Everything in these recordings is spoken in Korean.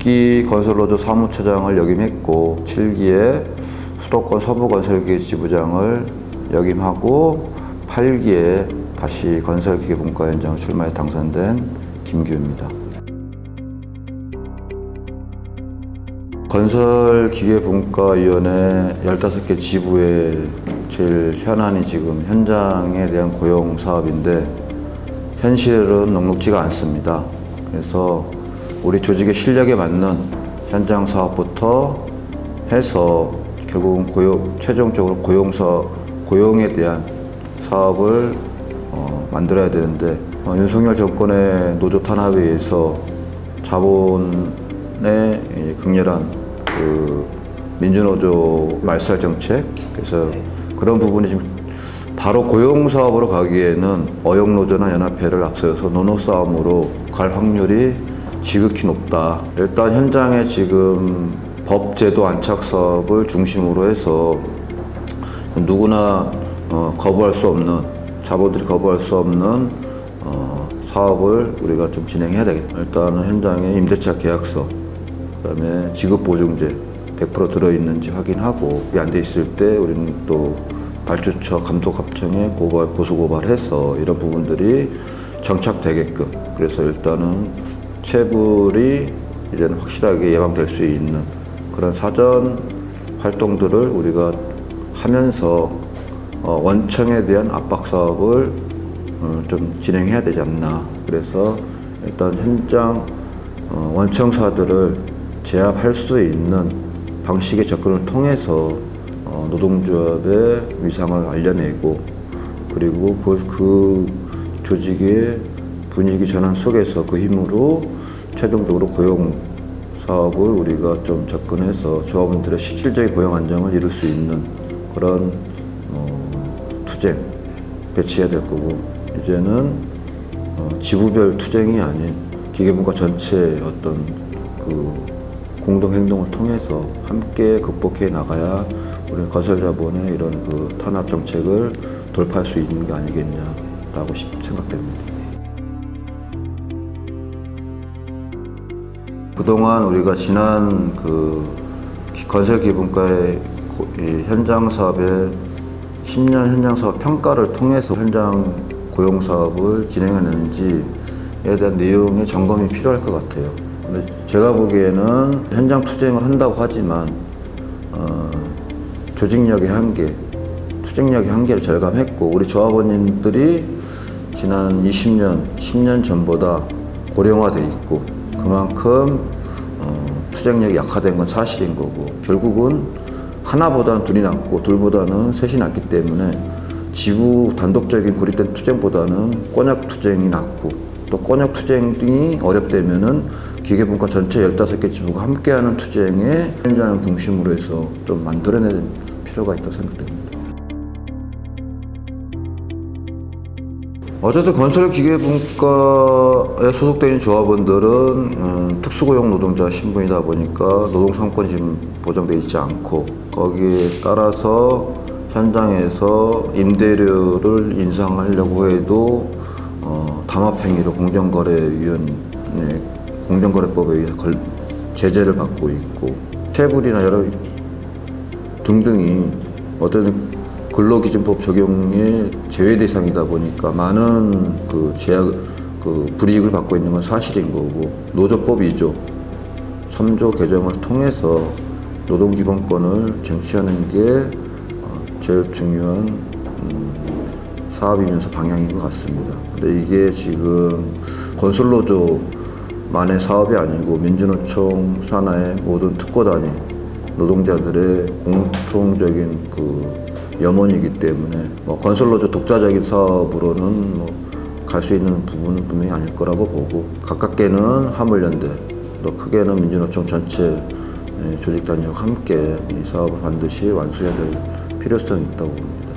6기 건설로조 사무처장을 역임했고 7기에 수도권 서부건설기계 지부장을 역임하고 8기에 다시 건설기계 분과 현장 출마에 당선된 김규입니다. 건설기계분과위원회 15개 지부의 제일 현안이 지금 현장에 대한 고용 사업인데 현실은 녹록지가 않습니다. 그래서 우리 조직의 실력에 맞는 현장 사업부터 해서 결국은 고용, 최종적으로 고용 사업, 고용에 대한 사업을 어, 만들어야 되는데 어, 윤석열 정권의 노조 탄압에 의해서 자본의 이 극렬한 그 민주노조 말살 정책 그래서 그런 부분이 지금 바로 고용 사업으로 가기에는 어용노조나 연합회를 앞서서 노노 싸움으로 갈 확률이 지극히 높다. 일단 현장에 지금 법제도 안착 사업을 중심으로 해서 누구나 어, 거부할 수 없는 자본들이 거부할 수 없는 어, 사업을 우리가 좀 진행해야 되겠다. 일단은 현장에 임대차 계약서, 그다음에 지급 보증제 100% 들어있는지 확인하고 안 돼 있을 때 우리는 또 발주처 감독합청에 고발 고소 고발해서 이런 부분들이 정착되게끔 그래서 일단은 체불이 이제는 확실하게 예방될 수 있는 그런 사전 활동들을 우리가 하면서 어, 원청에 대한 압박 사업을 어, 좀 진행해야 되지 않나. 그래서 일단 현장 어, 원청사들을 제압할 수 있는 방식의 접근을 통해서 어, 노동조합의 위상을 알려내고 그리고 그걸 그 조직의 분위기 전환 속에서 그 힘으로 최종적으로 고용 사업을 우리가 좀 접근해서 조합원들의 실질적인 고용 안정을 이룰 수 있는 그런 어, 투쟁 배치해야 될 거고 이제는 어, 지부별 투쟁이 아닌 기계분과 전체 어떤 그 공동 행동을 통해서 함께 극복해 나가야 우리 건설 자본의 이런 그 탄압 정책을 돌파할 수 있는 게 아니겠냐라고 싶- 생각됩니다. 그동안 우리가 지난 그 건설 이 현장 사업의 10년 현장 사업 평가를 통해서 현장 고용 사업을 진행하는지에 대한 내용의 점검이 필요할 것 같아요. 근데 제가 보기에는 현장 투쟁을 한다고 하지만 어, 조직력의 한계, 투쟁력의 한계를 절감했고 우리 조합원님들이 지난 20년, 10년 전보다 고령화돼 있고 그만큼 어, 투쟁력이 약화된 건 사실인 거고 결국은 하나보다는 둘이 낫고 둘보다는 셋이 낫기 때문에 지부 단독적인 고립된 투쟁보다는 권역 투쟁이 낫고 또 권역 투쟁이 어렵다면은 기계분과 전체 15개 지부가 함께하는 투쟁에 현장을 중심으로 해서 좀 만들어낼 필요가 있다고 생각됩니다. 어쨌든 건설기계분과에 있는 조합원들은 음, 특수고용 노동자 신분이다 보니까 노동상권이 지금 보장되어 있지 않고 거기에 따라서 현장에서 임대료를 인상하려고 해도 어, 담합행위로 공정거래위원회 공정거래법에 의해 걸, 제재를 받고 있고 체불이나 여러 등등이 어떤 근로기준법 적용의 제외 대상이다 보니까 많은 그 제약 그 불이익을 받고 있는 건 사실인 거고 노조법 2조 3조 개정을 통해서 노동기본권을 쟁취하는 게 어, 제일 중요한 음, 사업이면서 방향인 것 같습니다. 근데 이게 지금 건설노조만의 사업이 아니고 민주노총 산하의 모든 특고단이 노동자들의 공통적인 그 염원이기 때문에 뭐 건설로조 독자적인 사업으로는 뭐 갈 수 있는 부분은 분명히 아닐 거라고 보고 가깝게는 화물연대 또 크게는 민주노총 전체 예, 조직 단위와 함께 이 사업을 반드시 완수해야 될 필요성이 있다고 봅니다.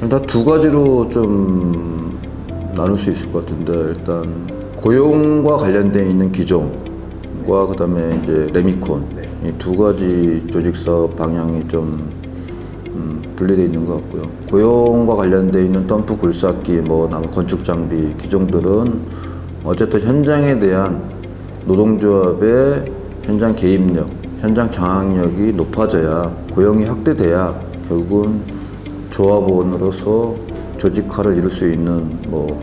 일단 두 가지로 좀 나눌 수 있을 것 같은데 일단 고용과 관련돼 있는 기종과 그다음에 이제 레미콘 이 두 가지 조직 사업 방향이 좀 음, 분리되어 있는 것 같고요. 고용과 관련돼 있는 덤프 굴삭기, 뭐 나무 건축 장비 기종들은 어쨌든 현장에 대한 노동조합의 현장 개입력, 현장 장악력이 높아져야 고용이 확대돼야 결국은 조합원으로서 조직화를 이룰 수 있는 뭐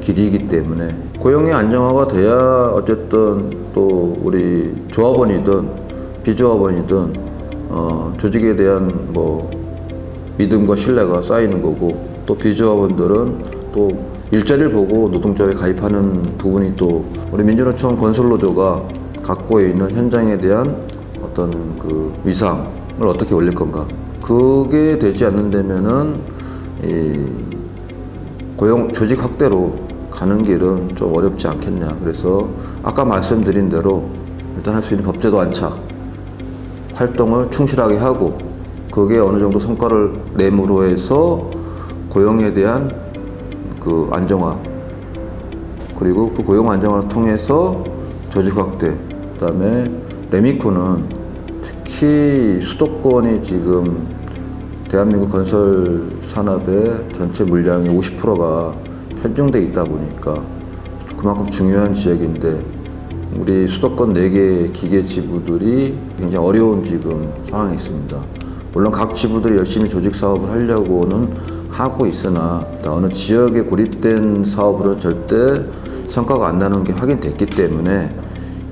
길이기 때문에 고용의 안정화가 돼야 어쨌든 또 우리 조합원이든 비조합원이든 어, 조직에 대한 뭐 믿음과 신뢰가 쌓이는 거고 또 비조합원들은 또 일자리를 보고 노동조합에 가입하는 부분이 또 우리 민주노총 건설노조가 갖고 있는 현장에 대한 어떤 그 위상을 어떻게 올릴 건가. 그게 되지 않는다면은 이 고용 조직 확대로 가는 길은 좀 어렵지 않겠냐. 그래서 아까 말씀드린 대로 일단 할 수 있는 법제도 안착 활동을 충실하게 하고 그게 어느 정도 성과를 내므로 해서 고용에 대한 그 안정화 그리고 그 고용 안정화를 통해서 조직 확대 그다음에 레미코는 특히 수도권이 지금 대한민국 건설 산업의 전체 물량의 50%가 편중돼 있다 보니까 그만큼 중요한 지역인데 우리 수도권 4개 기계 지부들이 굉장히 어려운 지금 상황에 있습니다. 물론 각 지부들이 열심히 조직 사업을 하려고는 하고 있으나 어느 지역에 고립된 사업으로는 절대 성과가 안 나는 게 확인됐기 때문에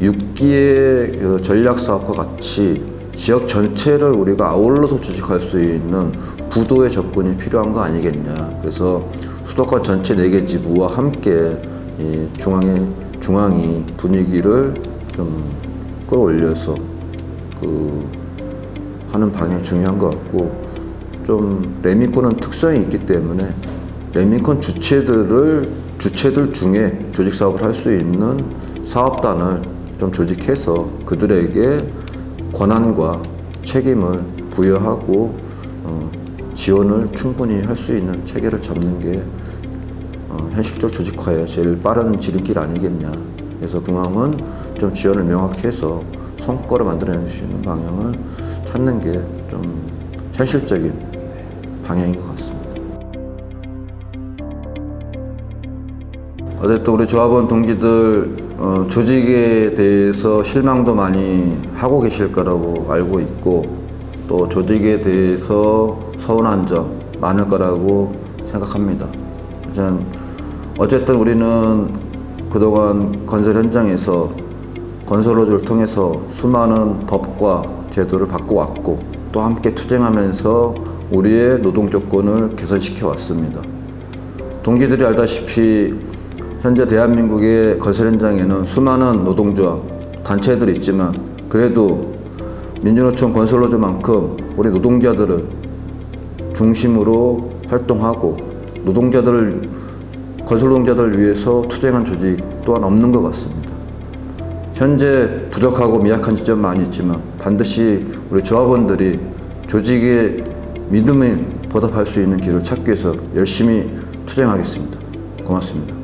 6기의 그 전략 사업과 같이 지역 전체를 우리가 아울러서 조직할 수 있는 부도의 접근이 필요한 거 아니겠냐. 그래서 수도권 전체 4개 지부와 함께 이 중앙의 중앙이 분위기를 좀 끌어올려서 그 하는 방향이 중요한 것 같고 좀 레미콘은 특성이 있기 때문에 레미콘 주체들을 주체들 중에 조직 사업을 할 수 있는 사업단을 좀 조직해서 그들에게 권한과 책임을 부여하고 어, 지원을 충분히 할 수 있는 체계를 잡는 게 어, 현실적 조직화에 제일 빠른 지름길 아니겠냐. 그래서 궁합은 좀 지원을 명확히 해서 성과를 만들어낼 수 있는 방향을 찾는 게 좀 현실적인 방향인 것 같습니다. 어쨌든 우리 조합원 동기들 어, 조직에 대해서 실망도 많이 하고 계실 거라고 알고 있고 또 조직에 대해서 서운한 점 많을 거라고 생각합니다. 전 어쨌든 우리는 그동안 건설 현장에서 건설로조를 통해서 수많은 법과 제도를 바꿔왔고 또 함께 투쟁하면서 우리의 노동 조건을 개선시켜 왔습니다. 동기들이 알다시피 현재 대한민국의 건설 현장에는 수많은 노동조합, 단체들이 있지만 그래도 민주노총 건설노조만큼 우리 노동자들을 중심으로 활동하고 노동자들을 건설 노동자들을 위해서 투쟁한 조직 또한 없는 것 같습니다. 현재 부족하고 미약한 지점 많이 있지만 반드시 우리 조합원들이 조직의 믿음에 보답할 수 있는 길을 찾기 위해서 열심히 투쟁하겠습니다. 고맙습니다.